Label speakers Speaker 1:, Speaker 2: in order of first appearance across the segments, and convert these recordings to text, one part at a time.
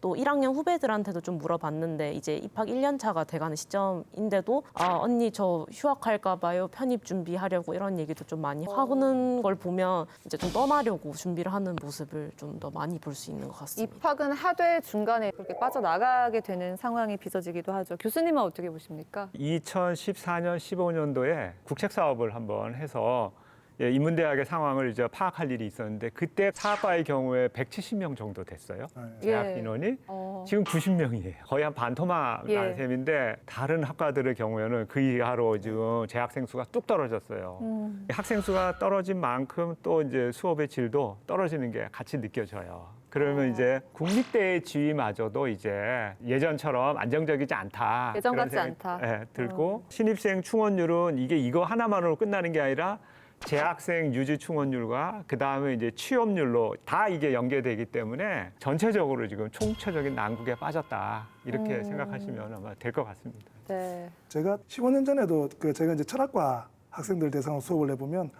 Speaker 1: 또 1학년 후배들한테도 좀 물어봤는데 이제 입학 1년 차가 돼가는 시점인데도 아 언니 저 휴학할까 봐요 편입 준비하려고 이런 얘기도 좀 많이 하는 걸 보면 이제 좀 떠나려고 준비를 하는 모습을 좀 더 많이 볼 수 있는 것 같습니다.
Speaker 2: 입학은 하되 중간에 그렇게 빠져나가게 되는 상황이 빚어지기도 하죠. 교수님은 어떻게 보십니까?
Speaker 3: 2014년 15년도에 국책 사업을 한번 해서 예, 인문대학의 상황을 이제 파악할 일이 있었는데 그때 사학과의 경우에 170명 정도 됐어요. 재학
Speaker 2: 예.
Speaker 3: 인원이
Speaker 2: 어,
Speaker 3: 지금 90명이에요. 거의 한 반토막
Speaker 2: 예.
Speaker 3: 난 셈인데 다른 학과들의 경우에는 그 이하로 지금 재학생 수가 뚝 떨어졌어요.
Speaker 2: 음.
Speaker 3: 학생 수가 떨어진 만큼 또 이제 수업의 질도 떨어지는 게 같이 느껴져요. 그러면
Speaker 2: 어.
Speaker 3: 이제 국립대의 지위마저도 이제 예전처럼 안정적이지 않다.
Speaker 2: 예전 같지
Speaker 3: 생각이,
Speaker 2: 않다. 어.
Speaker 3: 예, 들고 신입생 충원율은 이게 이거 하나만으로 끝나는 게 아니라 재학생 유지 충원율과 그 다음에 이제 취업률로 다 이게 연계되기 때문에 전체적으로 지금 총체적인 난국에 빠졌다 이렇게
Speaker 2: 음.
Speaker 3: 생각하시면 아마 될 것 같습니다.
Speaker 2: 네.
Speaker 4: 제가 15년 전에도 그 제가 이제 철학과 학생들 대상으로 수업을 해보면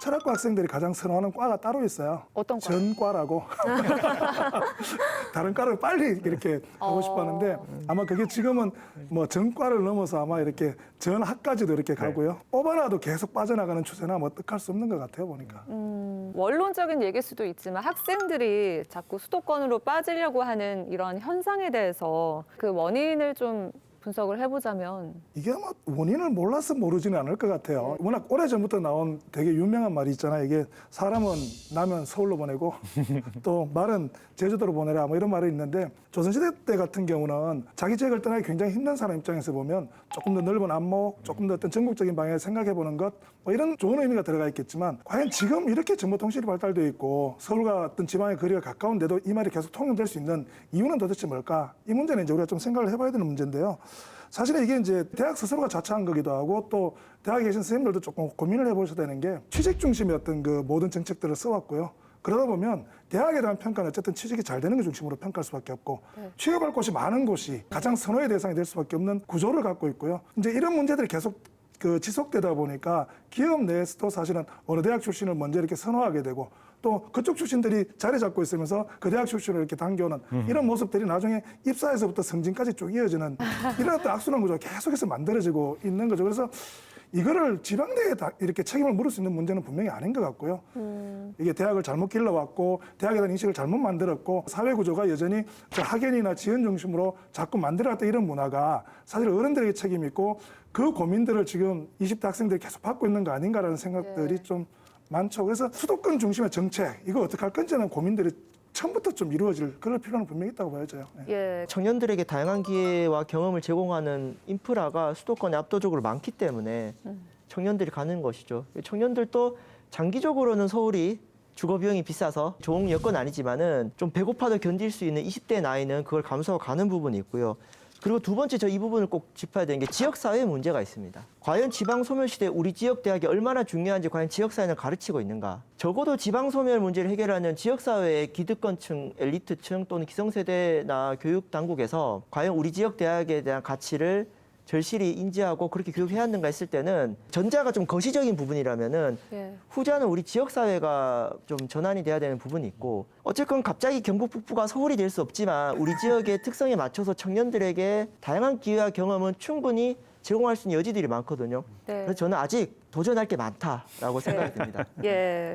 Speaker 4: 철학과 학생들이 가장 선호하는 과가 따로 있어요.
Speaker 2: 어떤 과?
Speaker 4: 전과라고. 다른 과를 빨리 이렇게 하고
Speaker 2: 어.
Speaker 4: 싶어 하는데 아마 그게 지금은 뭐 전과를 넘어서 아마 이렇게 전학까지도 이렇게 가고요. 뽑아놔도 계속 빠져나가는 추세나 뭐 어떡할 수 없는 것 같아요, 보니까.
Speaker 2: 음, 원론적인 얘기일 수도 있지만 학생들이 자꾸 수도권으로 빠지려고 하는 이런 현상에 대해서 그 원인을 좀 분석을 해보자면
Speaker 4: 이게 아마 원인을 몰라서 모르지는 않을 것 같아요. 워낙 오래 전부터 나온 되게 유명한 말이 있잖아요. 이게 사람은 나면 서울로 보내고 또 말은 제주도로 보내라 뭐 이런 말이 있는데 조선시대 때 같은 경우는 자기 지역을 떠나기 굉장히 힘든 사람 입장에서 보면 조금 더 넓은 안목, 조금 더 어떤 전국적인 방향을 생각해 보는 것 뭐 이런 좋은 의미가 들어가 있겠지만 과연 지금 이렇게 정보통신이 발달되어 있고 서울과 어떤 지방의 거리가 가까운데도 이 말이 계속 통용될 수 있는 이유는 도대체 뭘까? 이 문제는 이제 우리가 좀 생각을 해봐야 되는 문제인데요. 사실은 이게 이제 대학 스스로가 자처한 거기도 하고 또 대학에 계신 선생님들도 조금 고민을 해보셔야 되는 게 취직 중심의 어떤 그 모든 정책들을 써왔고요. 그러다 보면 대학에 대한 평가는 어쨌든 취직이 잘 되는 것 중심으로 평가할 수밖에 없고 취업할 곳이 많은 곳이 가장 선호의 대상이 될 수밖에 없는 구조를 갖고 있고요. 이제 이런 문제들이 계속 그 지속되다 보니까 기업 내에서도 사실은 어느 대학 출신을 먼저 이렇게 선호하게 되고 또 그쪽 출신들이 자리 잡고 있으면서 그 대학 출신을 이렇게 당겨오는 이런 모습들이 나중에 입사에서부터 승진까지 쭉 이어지는 이런 어떤 악순환 구조가 계속해서 만들어지고 있는 거죠. 그래서 이거를 지방대에 다 이렇게 책임을 물을 수 있는 문제는 분명히 아닌 것 같고요. 이게 대학을 잘못 길러왔고 대학에 대한 인식을 잘못 만들었고 사회 구조가 여전히 저 학연이나 지연 중심으로 자꾸 만들어왔던 이런 문화가 사실 어른들에게 책임이 있고 그 고민들을 지금 20대 학생들이 계속 받고 있는 거 아닌가라는 생각들이
Speaker 2: 네.
Speaker 4: 좀 많죠. 그래서 수도권 중심의 정책 이거 어떻게 할 건지는 고민들이 처음부터 좀 이루어질 그럴 필요는 분명히 있다고 보여져요. 예.
Speaker 2: 예,
Speaker 5: 청년들에게 다양한 기회와 경험을 제공하는 인프라가 수도권에 압도적으로 많기 때문에 청년들이 가는 것이죠. 청년들도 장기적으로는 서울이 주거 비용이 비싸서 좋은 여건 아니지만은 좀 배고파도 견딜 수 있는 20대 나이는 그걸 감수하고 가는 부분이 있고요. 그리고 두 번째 저 이 부분을 꼭 짚어야 되는 게 지역 사회 문제가 있습니다. 과연 지방 소멸 시대 우리 지역 대학이 얼마나 중요한지 과연 지역 사회는 가르치고 있는가? 적어도 지방 소멸 문제를 해결하는 지역 사회의 기득권층, 엘리트층 또는 기성세대나 교육 당국에서 과연 우리 지역 대학에 대한 가치를 절실히 인지하고 그렇게 교육해야 하는가 했을 때는 전자가 좀 거시적인 부분이라면은
Speaker 2: 예.
Speaker 5: 후자는 우리 지역 사회가 좀 전환이 돼야 되는 부분이 있고 어쨌건 갑자기 경북 북부가 서울이 될 수 없지만 우리 지역의 특성에 맞춰서 청년들에게 다양한 기회와 경험은 충분히 제공할 수 있는 여지들이 많거든요.
Speaker 2: 네.
Speaker 5: 그래서 저는 아직 도전할 게 많다라고 생각이 듭니다.
Speaker 2: 예.